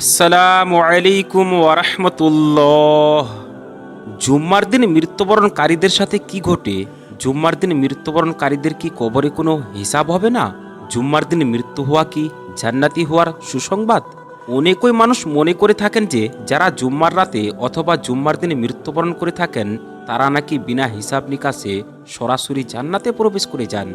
আসসালামু আলাইকুম ওরহমতুল্লাহ জুম্মার দিন মৃত্যুবরণকারীদের সাথে কি ঘটে? জুম্মার দিন মৃত্যুবরণকারীদের কি কবরে কোনো হিসাব হবে না? জুম্মার দিন মৃত্যু হওয়া কি জান্নাতি হওয়ার সুসংবাদ? অনেকই মানুষ মনে করে থাকেন যে, যারা জুম্মার রাতে অথবা জুম্মার দিনে মৃত্যুবরণ করে থাকেন, তারা নাকি বিনা হিসাব নিকাশে সরাসরি জান্নাতে প্রবেশ করে যান।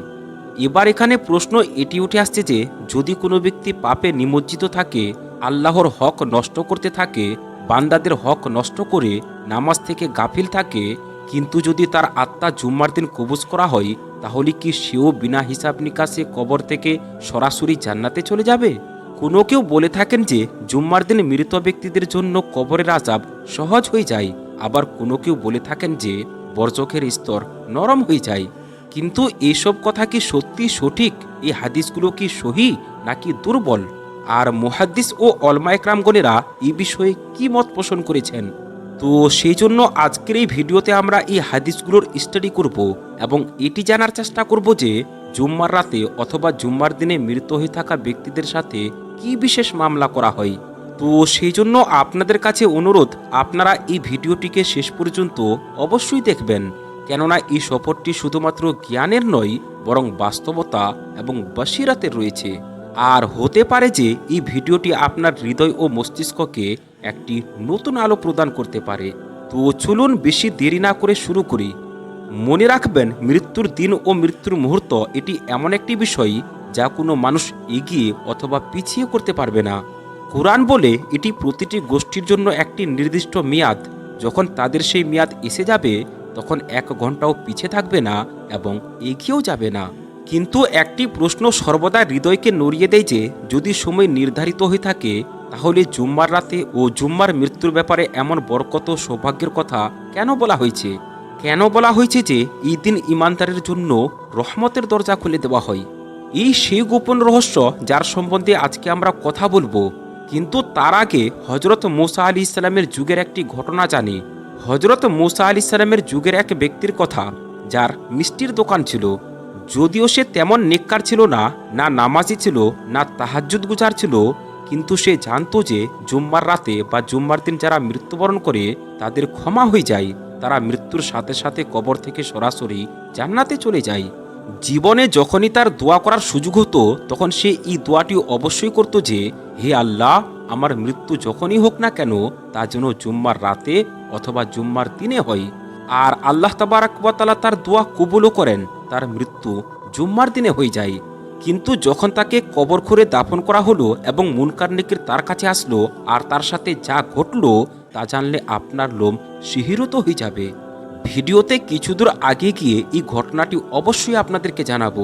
এবার এখানে প্রশ্ন এটি উঠে আসছে যে, যদি কোনো ব্যক্তি পাপে নিমজ্জিত থাকে আল্লাহর হক নষ্ট করতে থাকে, বান্দাদের হক নষ্ট করে নামাজ থেকে গাফিল থাকে, কিন্তু যদি তার আত্মা জুম্মার দিন কবুজ করা হয়, তাহলে কি সেও বিনা হিসাব নিকাশে কবর থেকে সরাসরি জান্নাতে চলে যাবে? কোনো কেউ বলে থাকেন যে, জুম্মার দিন মৃত ব্যক্তিদের জন্য কবরের আজাব সহজ হয়ে যায়। আবার কোনো কেউ বলে থাকেন যে বর্জকের স্তর নরম হয়ে যায়। কিন্তু এইসব কথা কি সত্যি সঠিক? এই হাদিসগুলো কি সহি নাকি দুর্বল? আর মুহাদ্দিস ও অলমায়করামগণেরা এই বিষয়ে কি মত পোষণ করেছেন? তো সেই জন্য আজকের এই ভিডিওতে আমরা এই হাদিসগুলোর স্টাডি করব এবং এটি জানার চেষ্টা করব যে জুম্মার রাতে অথবা জুম্মার দিনে মৃত হয়ে থাকা ব্যক্তিদের সাথে কি বিশেষ মামলা করা হয়? তো সেই জন্য আপনাদের কাছে অনুরোধ, আপনারা এই ভিডিওটিকে শেষ পর্যন্ত অবশ্যই দেখবেন। কেননা এই সফরটি শুধুমাত্র জ্ঞানের নয়, বরং বাস্তবতা এবং বসিরাতের রয়েছে। আর হতে পারে যে এই ভিডিওটি আপনার হৃদয় ও মস্তিষ্ককে একটি নতুন আলো প্রদান করতে পারে। তো চলুন বেশি দেরি না করে শুরু করি। মনে রাখবেন, মৃত্যুর দিন ও মৃত্যুর মুহূর্ত এটি এমন একটি বিষয় যা কোনো মানুষ এগিয়ে অথবা পিছিয়ে করতে পারবে না। কোরআন বলে এটি প্রতিটি গোষ্ঠীর জন্য একটি নির্দিষ্ট মেয়াদ। যখন তাদের সেই মেয়াদ এসে যাবে, তখন এক ঘন্টাও পিছে থাকবে না এবং এগিয়েও যাবে না। কিন্তু একটি প্রশ্ন সর্বদা হৃদয়কে নড়িয়ে দেয় যে, যদি সময় নির্ধারিত হয়ে থাকে, তাহলে জুম্মার রাতে ও জুম্মার মৃত্যুর ব্যাপারে এমন বরকত সৌভাগ্যের কথা কেন বলা হয়েছে? কেন বলা হয়েছে যে, এই দিন ইমানদারের জন্য রহমতের দরজা খুলে দেওয়া হয়? এই সেই গোপন রহস্য যার সম্বন্ধে আজকে আমরা কথা বলব। কিন্তু তার আগে হজরত মোসা আলী ইসলামের যুগের একটি ঘটনা জানি। হজরত মোসা আলী ইসলামের যুগের এক ব্যক্তির কথা, যার মিষ্টির দোকান ছিল। যদিও সে তেমন নেককার ছিল না না নামাজি ছিল, না তাহাজ্জুদ গুজার ছিল, কিন্তু সে জানতো যে জুম্মার রাতে বা জুম্মার দিন যারা মৃত্যুবরণ করে, তাদের ক্ষমা হয়ে যায়। তারা মৃত্যুর সাথে সাথে কবর থেকে সরাসরি জান্নাতে চলে যায়। জীবনে যখনই তার দোয়া করার সুযোগ হতো, তখন সে এই দোয়াটি অবশ্যই করত যে, হে আল্লাহ, আমার মৃত্যু যখনই হোক না কেন, তা যেন জুম্মার রাতে অথবা জুম্মার দিনে হয়। আর আল্লাহ তাবারাকবাতালা তার দোয়া কবুলও করেন, তার মৃত্যু জুম্মার দিনে হয়ে যায়। কিন্তু যখন তাকে কবর খুঁড়ে দাফন করা হলো এবং মুনকার নেকির তার কাছে আসলো আর তার সাথে যা ঘটলো তা জানলে আপনার লোম শিহিরত হয়ে যাবে। ভিডিওতে কিছু দূর আগে গিয়ে এই ঘটনাটি অবশ্যই আপনাদেরকে জানাব।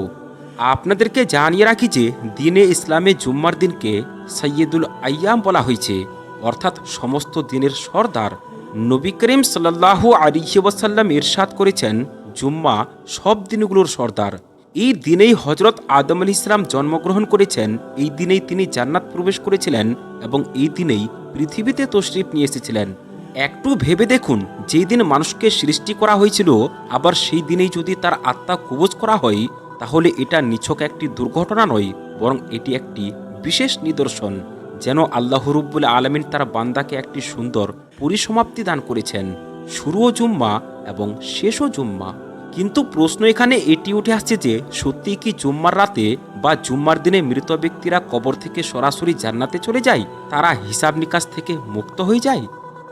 আপনাদেরকে জানিয়ে রাখি যে দিনে ইসলামে জুম্মার দিনকে সৈয়দুল আয়াম বলা হয়েছে, অর্থাৎ সমস্ত দিনের সর্দার নবী করিম সাল্লাহু আলিহি ওয়াসাল্লাম ইরশাদ করেছেন, জুম্মা সব দিনগুলোর সর্দার। এই দিনেই হজরত আদম আলী ইসলাম জন্মগ্রহণ করেছেন, এই দিনেই তিনি জান্নাত প্রবেশ করেছিলেন এবং এই দিনেই পৃথিবীতে তশরিফ নিয়ে এসেছিলেন। একটু ভেবে দেখুন, যেই দিন মানুষকে সৃষ্টি করা হয়েছিল, আবার সেই দিনেই যদি তার আত্মা কবজ করা হয়, তাহলে এটা নিছক একটি দুর্ঘটনা নয়, বরং এটি একটি বিশেষ নিদর্শন। যেন আল্লাহ রুব্বুল আলমিন তার বান্দাকে একটি সুন্দর পরিসমাপ্তি দান করেছেন। শুরুও জুম্মা এবং শেষও জুম্মা। কিন্তু প্রশ্ন এখানে এটি উঠে আসছে যে সত্যি কি জুম্মার রাতে বা জুম্মার দিনে মৃত ব্যক্তিরা কবর থেকে সরাসরি জান্নাতে চলে যায়? তারা হিসাব নিকাশ থেকে মুক্ত হয়ে যায়?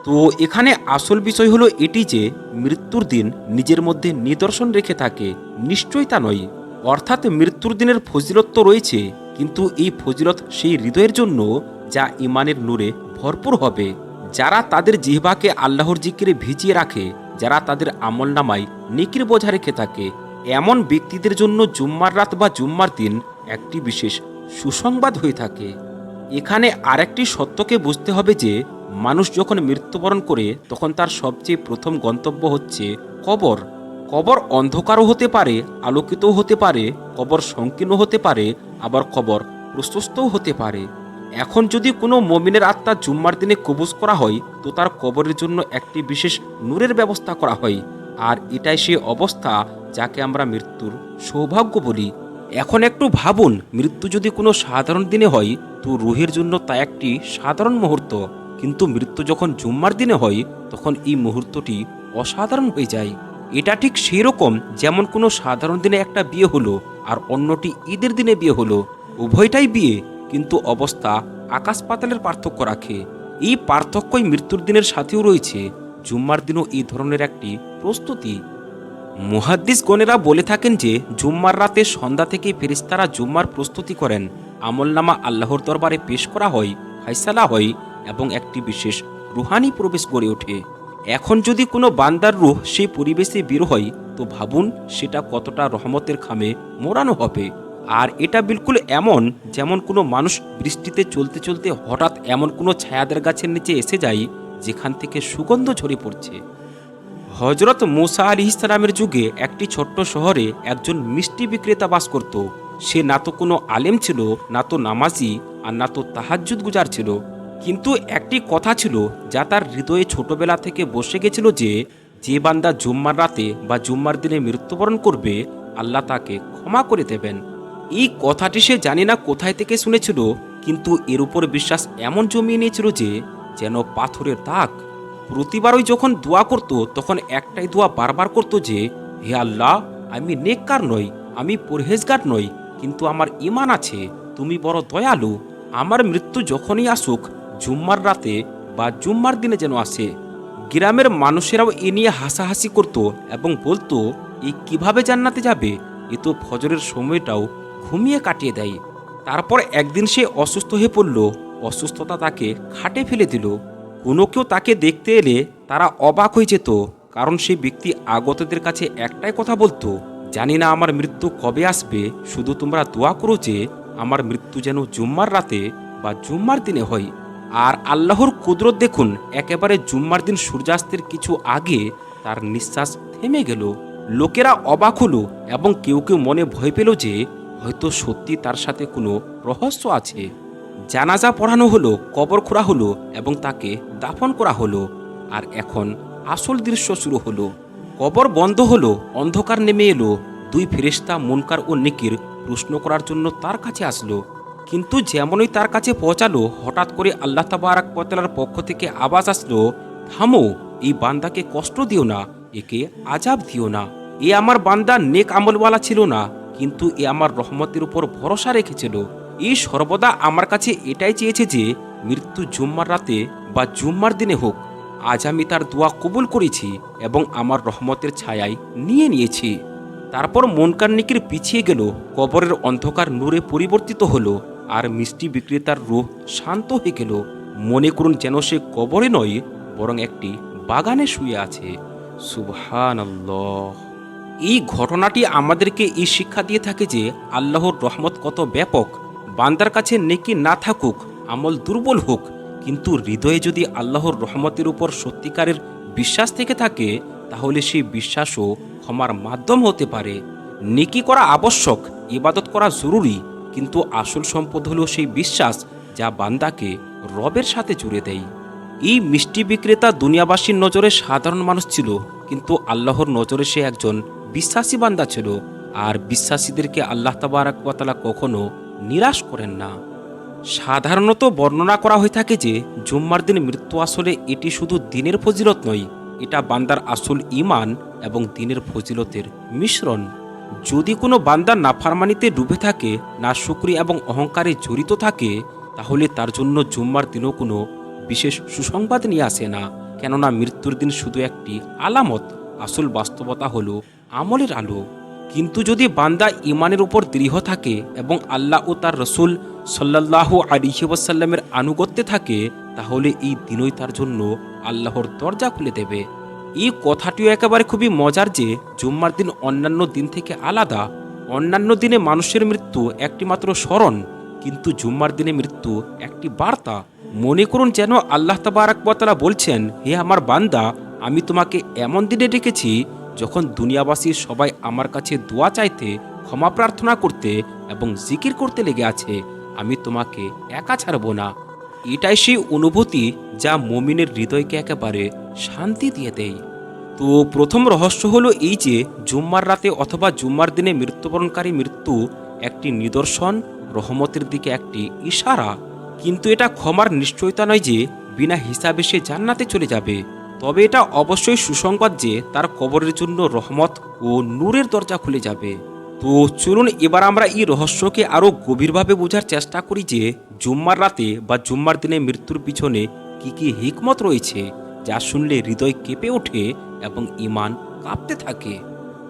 তো এখানে আসল বিষয় হলো এটি যে, মৃত্যুর দিন নিজের মধ্যে নিদর্শন রেখে থাকে। নিশ্চয়ই তা নয়। অর্থাৎ মৃত্যুর দিনের ফজিলত তো রয়েছে, কিন্তু এই ফজিলত সেই হৃদয়ের জন্য যা ইমানের নূরে ভরপুর হবে। যারা তাদের জিহ্বাকে আল্লাহর জিকিরে ভিজিয়ে রাখে, যারা তাদের আমল নামায় নেকির বোঝা রেখে থাকে, এমন ব্যক্তিদের জন্য জুম্মার রাত বা জুম্মার দিন একটি বিশেষ সুসংবাদ হয়ে থাকে। এখানে আরেকটি সত্যকে বুঝতে হবে যে, মানুষ যখন মৃত্যুবরণ করে, তখন তার সবচেয়ে প্রথম গন্তব্য হচ্ছে কবর। কবর অন্ধকারও হতে পারে, আলোকিতও হতে পারে, কবর সংকীর্ণ হতে পারে, আবার কবর প্রশস্তও হতে পারে। এখন যদি কোনো মমিনের আত্মা জুম্মার দিনে কবুজ করা হয়, তো তার কবরের জন্য একটি বিশেষ নূরের ব্যবস্থা করা হয়। আর এটাই সে অবস্থা যাকে আমরা মৃত্যুর সৌভাগ্য বলি। এখন একটু ভাবুন, মৃত্যু যদি কোনো সাধারণ দিনে হয়, তো রুহের জন্য তা একটি সাধারণ মুহূর্ত। কিন্তু মৃত্যু যখন জুম্মার দিনে হয়, তখন এই মুহূর্তটি অসাধারণ হয়ে যায়। এটা ঠিক সেই রকম যেমন কোনো সাধারণ দিনে একটা বিয়ে হলো, আর অন্যটি ঈদের দিনে বিয়ে হলো। উভয়টাই বিয়ে কিন্তু অবস্থা আকাশ পাতালের পার্থক্য রাখে। এই পার্থক্যই মৃত্যুর দিনের সাথেও রয়েছে। জুম্মার দিনও এই ধরনের একটি প্রস্তুতি। মুহাদ্দিস গণেরা বলে থাকেন যে, জুম্মার রাতে সন্ধ্যা থেকে ফেরিস্তারা জুম্মার প্রস্তুতি করেন। আমলনামা আল্লাহর দরবারে পেশ করা হয়, ফাইসালা হয় এবং একটি বিশেষ রুহানি প্রবেশ গড়ে ওঠে। এখন যদি কোনো বান্দার রুহ সেই পরিবেশে বের হয়, তো ভাবুন সেটা কতটা রহমতের খামে মোড়ানো হবে। আর এটা বিলকুল এমন যেমন কোনো মানুষ বৃষ্টিতে চলতে চলতে হঠাৎ এমন কোনো ছায়াদের গাছের নিচে এসে যায় যেখান থেকে সুগন্ধ ঝরে পড়ছে। হজরত মোসা আলি ইসলামের যুগে একটি ছোট্ট শহরে একজন মিষ্টি বিক্রেতা বাস করত। সে না তো কোনো আলেম ছিল, না তো নামাজি, আর না তো তাহাজ্জুদ গুজার ছিল। কিন্তু একটি কথা ছিল যা তার হৃদয়ে ছোটবেলা থেকে বসে গেছিল যে যে বান্দা জুম্মার রাতে বা জুম্মার দিনে মৃত্যুবরণ করবে, আল্লাহ তাকে ক্ষমা করে দেবেন। এই কথাটি সে জানি না কোথায় থেকে শুনেছিল, কিন্তু এর উপর বিশ্বাস এমন জমিয়ে নিয়েছিল যে, যেন পাথরের দাগ প্রতিবারই যখন দোয়া করত, তখন একটাই দোয়া বারবার করত যে, হে আল্লাহ, আমি নেককার নই, আমি পরহেজগার নই, কিন্তু আমার ইমান আছে, তুমি বড় দয়ালু, আমার মৃত্যু যখনই আসুক, জুম্মার রাতে বা জুম্মার দিনে যেন আসে। গ্রামের মানুষেরাও এ নিয়ে হাসাহাসি করত এবং বলতো, এ কীভাবে জান্নাতে যাবে? এ তো ফজরের সময়টাও ঘুমিয়ে কাটিয়ে দেয়। তারপর একদিন সে অসুস্থ হয়ে পড়ল। অসুস্থতা তাকে খাটে ফেলে দিল। কোনো কেউ তাকে দেখতে এলে তারা অবাক হয়ে যেত, কারণ সেই ব্যক্তি আগতদের কাছে একটাই কথা বলতো, জানি না আমার মৃত্যু কবে আসবে, শুধু তোমরা দোয়া করো যে আমার মৃত্যু যেন জুম্মার রাতে বা জুম্মার দিনে হয়। আর আল্লাহর কুদরত দেখুন, একেবারে জুম্মার দিন সূর্যাস্তের কিছু আগে তার নিঃশ্বাস থেমে গেল। লোকেরা অবাক হলো এবং কেউ কেউ মনে ভয় পেল যে হয়তো সত্যি তার সাথে কোনো রহস্য আছে। জানাজা পড়ানো হলো, কবর খোঁড়া হলো এবং তাকে দাফন করা হলো। আর এখন আসল দৃশ্য শুরু হলো। কবর বন্ধ হলো, অন্ধকার নেমে এলো। দুই ফেরেশতা মুনকার ও নিকির প্রশ্ন করার জন্য তার কাছে আসলো। কিন্তু যেমনই তার কাছে পৌঁছালো, হঠাৎ করে আল্লাহ তাবারাক পতলার পক্ষ থেকে আওয়াজ আসলো, থামো, এই বান্দাকে কষ্ট দিও না, একে আজাব দিও না। এ আমার বান্দা নেক আমলওয়ালা ছিল না। কিন্তু এ আমার রহমতের উপর ভরসা রেখেছিল। এই সর্বদা আমার কাছে এটাই চেয়েছে যে, মৃত্যু জুম্মার রাতে বা জুম্মার দিনে হোক, আজ আমি তার দোয়া কবুল করেছি এবং আমার রহমতের ছায়ায় নিয়ে নিয়েছি। তারপর মনকান্নিকির পিছিয়ে গেল, কবরের অন্ধকার নূরে পরিবর্তিত হলো, আর মিষ্টি বিক্রেতার রূপ শান্ত হয়ে গেল। মনে করুন যেন সে কবরে নয়, বরং একটি বাগানে শুয়ে আছে। সুবহান এই ঘটনাটি আমাদেরকে এই শিক্ষা দিয়ে থাকে যে আল্লাহর রহমত কত ব্যাপক। বান্দার কাছে নেকি না থাকুক, আমল দুর্বল হোক, কিন্তু হৃদয়ে যদি আল্লাহর রহমতের উপর সত্যিকারের বিশ্বাস থেকে থাকে, তাহলে সেই বিশ্বাসও ক্ষমার মাধ্যম হতে পারে। নেকি করা আবশ্যক, ইবাদত করা জরুরি, কিন্তু আসল সম্পদ হলো সেই বিশ্বাস যা বান্দাকে রবের সাথে জুড়ে দেয়। এই মিষ্টি বিক্রেতা দুনিয়াবাসীর নজরে সাধারণ মানুষ ছিল, কিন্তু আল্লাহর নজরে সে একজন বিশ্বাসী বান্দা ছিল, আর বিশ্বাসীদেরকে আল্লাহ তাবারাকালা কখনো নিরাশ করেন না। সাধারণত বর্ণনা করা হয়ে থাকে যে, জুম্মার দিন মৃত্যু আসলে এটি শুধু দিনের ফজিলত নয়, এটা বান্দার আসল ইমান এবং দিনের ফজিলতের মিশ্রণ। যদি কোনো বান্দা নাফারমানিতে ডুবে থাকে, না শুক্রি এবং অহংকারে জড়িত থাকে, তাহলে তার জন্য জুম্মার দিনও কোনো বিশেষ সুসংবাদ নিয়ে আসে না। কেননা মৃত্যুর দিন শুধু একটি আলামত, আসল বাস্তবতা হলো আমলের আলো। কিন্তু যদি বান্দা ইমানের উপর দৃঢ় থাকে এবং আল্লাহ ও তার রসুল সাল্লাহ আলিহি ওয়াসাল্লামের আনুগত্যে থাকে, তাহলে এই দিনই তার জন্য আল্লাহর দরজা খুলে দেবে। এই কথাটিও একেবারে খুবই মজার যে জুম্মার দিন অন্যান্য দিন থেকে আলাদা। অন্যান্য দিনে মানুষের মৃত্যু একটি মাত্র স্মরণ, কিন্তু জুম্মার দিনে মৃত্যু একটি বার্তা। মনে করুন যেন আল্লাহ তাবারাকবাতালা বলছেন, হে আমার বান্দা, আমি তোমাকে এমন দিনে ডেকেছি যখন দুনিয়াবাসী সবাই আমার কাছে দোয়া চাইতে, ক্ষমা প্রার্থনা করতে এবং জিকির করতে লেগে আছে, আমি তোমাকে একা ছাড়ব না। এটাই সেই অনুভূতি যা মমিনের হৃদয়কে একেবারে শান্তি দিয়ে দেয়। তো প্রথম রহস্য হলো এই যে, জুম্মার রাতে অথবা জুম্মার দিনে মৃত্যুবরণকারী মৃত্যু একটি নিদর্শন, রহমতের দিকে একটি ইশারা। কিন্তু এটা ক্ষমার নিশ্চয়তা নয় যে, বিনা হিসাবে সে জান্নাতে চলে যাবে। তবে এটা অবশ্যই সুসংবাদ যে তার কবরের জন্য রহমত ও নূরের দরজা খুলে যাবে। তো চলুন এবার আমরা এই রহস্যকে আরও গভীরভাবে বোঝার চেষ্টা করি যে জুম্মার রাতে বা জুম্মার দিনে মৃত্যুর পিছনে কি কি হিকমত রয়েছে, যা শুনলে হৃদয় কেঁপে ওঠে এবং ইমান কাঁপতে থাকে।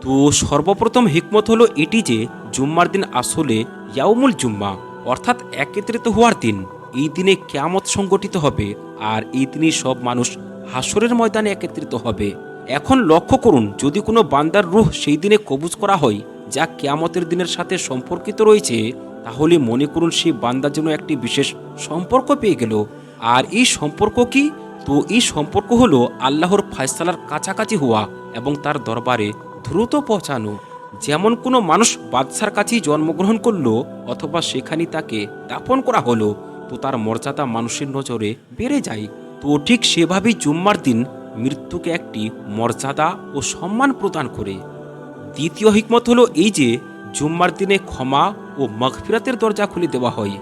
তো সর্বপ্রথম হিকমত হলো এটি যে জুম্মার দিন আসলে ইয়াউমুল জুম্মা, অর্থাৎ একত্রিত হওয়ার দিন। এই দিনে কেয়ামত সংগঠিত হবে আর এই দিনই সব মানুষ হাসরের ময়দানে একত্রিত হবে। এখন লক্ষ্য করুন, যদি কোনো বান্দার রুহ সেই দিনে কবুজ করা হয়, যা কেয়ামতের দিনের সাথে সম্পর্কিত রয়েছে, তাহলে মনে করুন সেই বান্দার জন্য একটি বিশেষ সম্পর্ক পেয়ে গেল। আর এই সম্পর্ক কি? তো এই সম্পর্ক হলো আল্লাহর ফায়সালার কাছাকাছি হওয়া এবং তার দরবারে দ্রুত পৌঁছানো। যেমন কোনো মানুষ বাদশার কাছেই জন্মগ্রহণ করল অথবা সেখানেই তাকে দাপন করা হলো, তো তার মর্যাদা মানুষের নজরে বেড়ে যায়। তো ঠিক সেভাবেই জুম্মার দিন মৃত্যুকে একটি মর্যাদা ও সম্মান প্রদান করে। দ্বিতীয় হিকমত হলো এই যে, জুম্মার দিনে ক্ষমা ও মগফিরাতের দরজা খুলে দেওয়া হয়।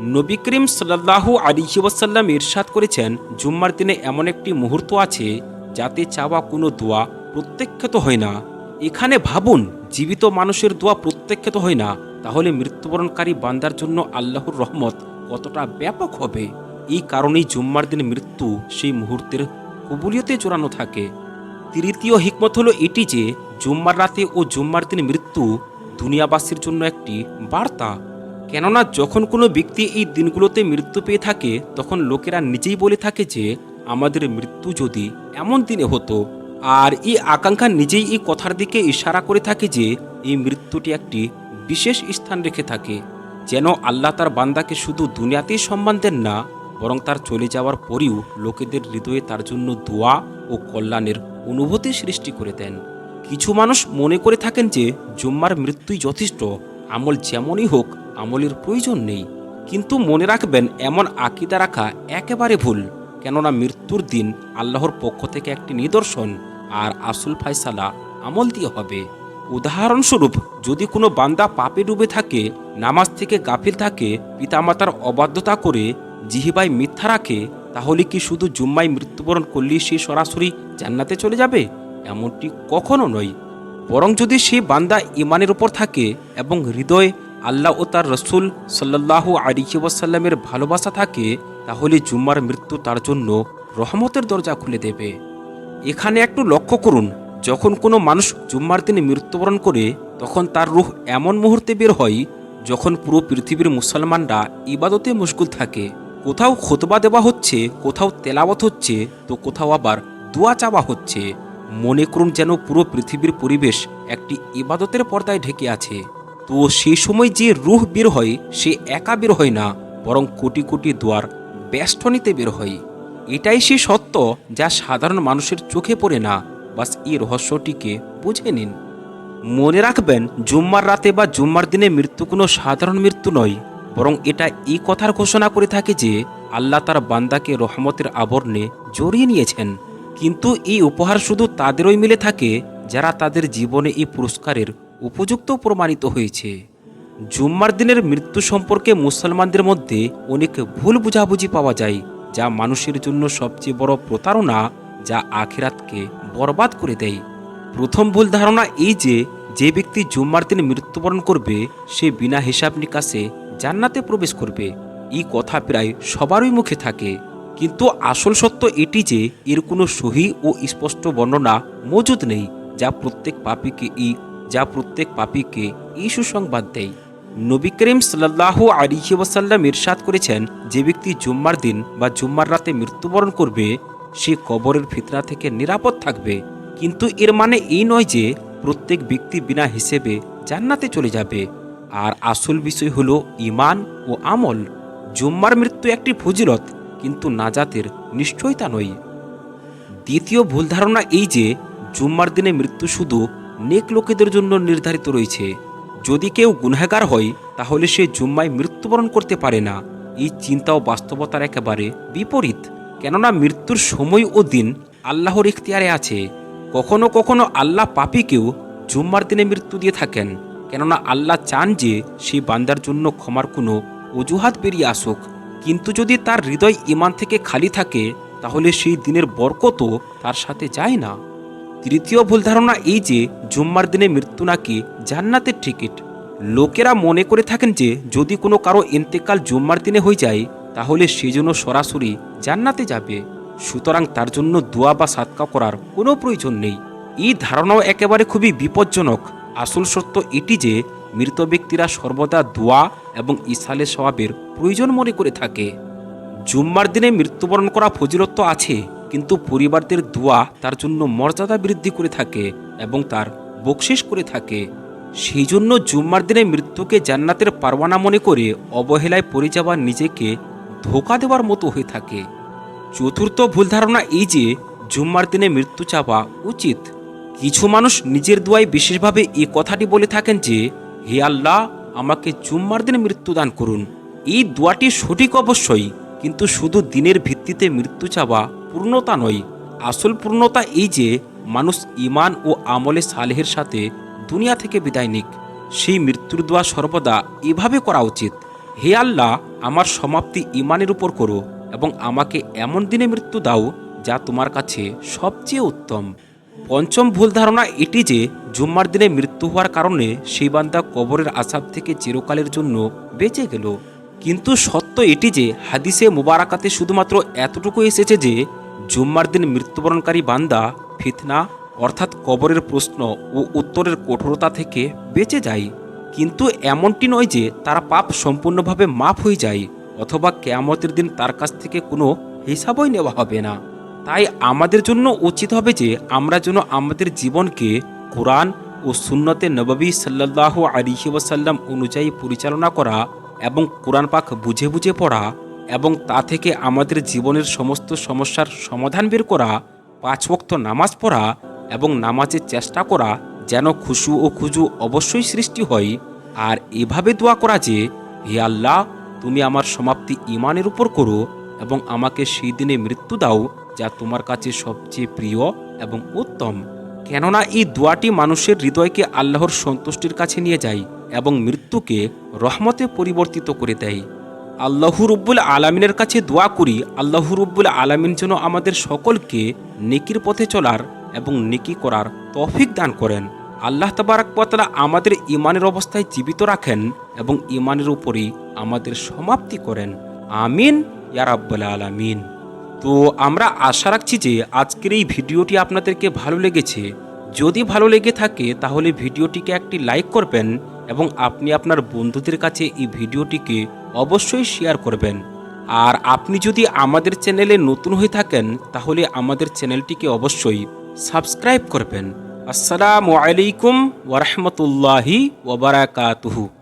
নবী করিম সাল্লাহু আলিহি ওয়াসাল্লাম ইরশাদ করেছেন, জুম্মার দিনে এমন একটি মুহূর্ত আছে যাতে চাওয়া কোনো দোয়া প্রত্যাখ্যাত হয় না। এখানে ভাবুন, জীবিত মানুষের দোয়া প্রত্যাখ্যাত হয় না, তাহলে মৃত্যুবরণকারী বান্দার জন্য আল্লাহর রহমত কতটা ব্যাপক হবে? এই কারণেই জুম্মার দিন মৃত্যু সেই মুহূর্তের কবুলিয়তে জোরানো থাকে। তৃতীয় হিকমত হলো এটি যে, জুম্মার রাতে ও জুম্মার দিন মৃত্যু দুনিয়াবাসীর জন্য একটি বার্তা। কেননা যখন কোনো ব্যক্তি এই দিনগুলোতে মৃত্যু পেয়ে থাকে, তখন লোকেরা নিজেই বলে থাকে যে, আমাদের মৃত্যু যদি এমন দিনে হতো। আর এই আকাঙ্ক্ষা নিজেই এই কথার দিকে ইশারা করে থাকে যে, এই মৃত্যুটি একটি বিশেষ স্থান রেখে থাকে। যেন আল্লাহ তার বান্দাকে শুধু দুনিয়াতেই সম্মান দেন না বরং তার চলে যাওয়ার পরেও লোকেদের হৃদয়ে তার জন্য দোয়া ও কল্যাণের অনুভূতি সৃষ্টি করে দেন। কিছু মানুষ মনে করে থাকেন যে, জুম্মার মৃত্যুই যথেষ্ট, আমল যেমনই হোক আমলের প্রয়োজন নেই। কিন্তু মনে রাখবেন, এমন আকিদা রাখা একেবারে ভুল। কেননা মৃত্যুর দিন আল্লাহর পক্ষ থেকে একটি নিদর্শন আর আসল ফায়সালা আমল দিয়ে হবে। উদাহরণস্বরূপ, যদি কোনো বান্দা পাপে ডুবে থাকে, নামাজ থেকে গাফিল থাকে, পিতামাতার অবাধ্যতা করে জিহিবাই মিথ্যা রাখে, তাহলে কি শুধু জুম্মায় মৃত্যুবরণ করলেই সে সরাসরি জান্নাতে চলে যাবে? এমনটি কখনো নয়। বরং যদি সে বান্দা ইমানের উপর থাকে এবং হৃদয়ে আল্লাহ ও তার রসুল সাল্লাহু আলিহি ওয়াসাল্লামের ভালোবাসা থাকে, তাহলে জুম্মার মৃত্যু তার জন্য রহমতের দরজা খুলে দেবে। এখানে একটু লক্ষ্য করুন, যখন কোনো মানুষ জুম্মার দিনে মৃত্যুবরণ করে, তখন তার রুহ এমন মুহূর্তে বের হয়, যখন পুরো পৃথিবীর মুসলমানরা ইবাদতে মুশগুল থাকে। কোথাও খোতবা দেওয়া হচ্ছে, কোথাও তেলাওয়াত হচ্ছে, তো কোথাও আবার দোয়া চাওয়া হচ্ছে। মনে করুন যেন পুরো পৃথিবীর পরিবেশ একটি ইবাদতের পর্দায় ঢেকে আছে। তো সেই সময় যে রুহ বের হয়, সে একা বের হয় না, বরং কোটি কোটি দোয়ার বেষ্টনীতে বের হয়। এটাই সে সত্য যা সাধারণ মানুষের চোখে পড়ে না। বাস এই রহস্যটিকে বুঝে নিন। মনে রাখবেন, জুম্মার রাতে বা জুম্মার দিনে মৃত্যু কোনো সাধারণ মৃত্যু নয়। বরং এটা এই কথার ঘোষণা করে থাকে যে আল্লাহ তার বান্দাকে রহমতের আবরণে জড়িয়ে নিয়েছেন। কিন্তু এই উপহার শুধু তাদেরই মিলে থাকে যারা তাদের জীবনে এই পুরস্কারের উপযুক্ত প্রমাণিত হয়েছে। জুম্মার দিনের মৃত্যু সম্পর্কে মুসলমানদের মধ্যে অনেক ভুল বুঝাবুঝি পাওয়া যায়, যা মানুষের জন্য সবচেয়ে বড় প্রতারণা, যা আখিরাতকে বরবাদ করে দেয়। প্রথম ভুল ধারণা এই যে যে ব্যক্তি জুম্মার দিন মৃত্যুবরণ করবে, সে বিনা হিসাব নিকাশে জান্নাতে প্রবেশ করবে। এই কথা প্রায় সবারই মুখে থাকে। কিন্তু আসল সত্য এটি যে, এর কোনো সহি ও স্পষ্ট বর্ণনা মজুদ নেই, যা প্রত্যেক পাপীকে ই, যা প্রত্যেক পাপীকে এই সুসংবাদ দেয়। নবী করিম সাল্লাহ আলিহি ওয়াসাল্লাম ইরশাদ করেছেন, যে ব্যক্তি জুম্মার দিন বা জুম্মার রাতে মৃত্যুবরণ করবে, সে কবরের ফিতনা থেকে নিরাপদ থাকবে। কিন্তু এর মানে এই নয় যে, প্রত্যেক ব্যক্তি বিনা হিসেবে জান্নাতে চলে যাবে। আর আসল বিষয় হলো ইমান ও আমল। জুম্মার মৃত্যু একটি ফজিলত, কিন্তু নাজাতের নিশ্চয়তা নয়। দ্বিতীয় ভুল ধারণা এই যে, জুম্মার দিনে মৃত্যু শুধু নেক লোকেদের জন্য নির্ধারিত রয়েছে। যদি কেউ গুনহাগার হয়, তাহলে সে জুম্মায় মৃত্যুবরণ করতে পারে না। এই চিন্তা ও বাস্তবতার একেবারে বিপরীত। কেননা মৃত্যুর সময় ও দিন আল্লাহর ইখতিয়ারে আছে। কখনো কখনো আল্লাহ পাপীকেও জুম্মার দিনে মৃত্যু দিয়ে থাকেন। কেননা আল্লাহ চান যে সেই বান্দার জন্য ক্ষমার কোনো অজুহাত বেরিয়ে আসুক। কিন্তু যদি তার হৃদয় ইমান থেকে খালি থাকে, তাহলে সেই দিনের বরকতও তার সাথে যায় না। তৃতীয় ভুল ধারণা এই যে, জুম্মার দিনে মৃত্যু নাকি জান্নাতের টিকিট। লোকেরা মনে করে থাকেন যে, যদি কোনো কারও ইন্তেকাল জুম্মার দিনে হয়ে যায়, তাহলে সে জন্য সরাসরি জান্নাতে যাবে। সুতরাং তার জন্য দোয়া বা সাতকা করার কোনো প্রয়োজন নেই। এই ধারণাও একেবারে খুবই বিপজ্জনক। আসল সত্য এটি যে, মৃত ব্যক্তিরা সর্বদা দোয়া এবং ইসালে স্বভাবের প্রয়োজন মনে করে থাকে। জুম্মার দিনে মৃত্যুবরণ করা ফজিলত তো আছে, কিন্তু পরিবারদের দোয়া তার জন্য মর্যাদা বৃদ্ধি করে থাকে এবং তার বকশিস করে থাকে। সেই জন্য জুম্মার দিনে মৃত্যুকে জান্নাতের পারওয়ানা মনে করে অবহেলায় পড়ে যাওয়া নিজেকে ধোকা দেওয়ার মতো হয়ে থাকে। চতুর্থ ভুল ধারণা এই যে, জুম্মার দিনে মৃত্যু চাওয়া উচিত। কিছু মানুষ নিজের দোয়ায় বিশেষভাবে এই কথাটি বলে থাকেন যে, হে আল্লাহ, আমাকে জুম্মার দিনে মৃত্যু দান করুন। এই দোয়াটি সঠিক অবশ্যই, কিন্তু শুধু দিনের ভিত্তিতে মৃত্যু চাওয়া পূর্ণতা নয়। আসল পূর্ণতা এই যে, মানুষ ইমান ও আমলে সালেহের সাথে দুনিয়া থেকে বিদায় নিক। সেই মৃত্যুর দোয়া সর্বদা এভাবে করা উচিত, হে আল্লাহ, আমার সমাপ্তি ইমানের উপর করো এবং আমাকে এমন দিনে মৃত্যু দাও যা তোমার কাছে সবচেয়ে উত্তম। পঞ্চম ভুল ধারণা এটি যে জুম্মার দিনে মৃত্যু হওয়ার কারণে সেই বান্দা কবরের আসাব থেকে চিরকালের জন্য বেঁচে গেল। কিন্তু সত্য এটি যে হাদিসে মুবারাকাতে শুধুমাত্র এতটুকু এসেছে যে জুম্মার দিন মৃত্যুবরণকারী বান্দা ফিতনা, অর্থাৎ কবরের প্রশ্ন ও উত্তরের কঠোরতা থেকে বেঁচে যায়। কিন্তু এমনটি নয় যে তারা পাপ সম্পূর্ণভাবে মাফ হয়ে যায়, অথবা কেয়ামতের দিন তার কাছ থেকে কোনো হিসাবই নেওয়া হবে না। তাই আমাদের জন্য উচিত হবে যে আমরা যেন আমাদের জীবনকে কোরআন ও সুন্নতে নববী সাল্লাহ আলিহি ওয়াসাল্লাম অনুযায়ী পরিচালনা করা এবং কোরআন পাক বুঝে বুঝে পড়া এবং তা থেকে আমাদের জীবনের সমস্ত সমস্যার সমাধান বের করা, পাঁচ ওয়াক্ত নামাজ পড়া এবং নামাজের চেষ্টা করা যেন খুশু ও খুজু অবশ্যই সৃষ্টি হয়। আর এভাবে দোয়া করা যে, হে আল্লাহ, তুমি আমার সমাপ্তি ইমানের উপর করো এবং আমাকে সেই দিনে মৃত্যু দাও যা তোমার কাছে সবচেয়ে প্রিয় এবং উত্তম। কেননা এই দোয়াটি মানুষের হৃদয়কে আল্লাহর সন্তুষ্টির কাছে নিয়ে যায় এবং মৃত্যুকে রহমতে পরিবর্তিত করে দেয়। আল্লাহু রব্বুল আলামিনের কাছে দোয়া করি, আল্লাহু রব্বুল আলামিন যেন আমাদের সকলকে নেকির পথে চলার এবং নেকি করার তৌফিক দান করেন। আল্লাহ তাবারাকতালা আমাদের ইমানের অবস্থায় জীবিত রাখেন এবং ইমানের উপরই আমাদের সমাপ্তি করেন। আমিন ইয়ারাব্বুল আলামিন। তো আমরা আশা রাখছি যে আজকের এই ভিডিওটি আপনাদেরকে ভালো লেগেছে। যদি ভালো লেগে থাকে, তাহলে ভিডিওটিকে একটি লাইক করবেন এবং আপনি আপনার বন্ধুদের কাছে এই ভিডিওটিকে অবশ্যই শেয়ার করবেন। আর আপনি যদি আমাদের চ্যানেলে নতুন হয়ে থাকেন, তাহলে আমাদের চ্যানেলটিকে অবশ্যই সাবস্ক্রাইব করবেন। আসসালামু আলাইকুম ওরহমতুল্লাহি ওবরাকাতুহু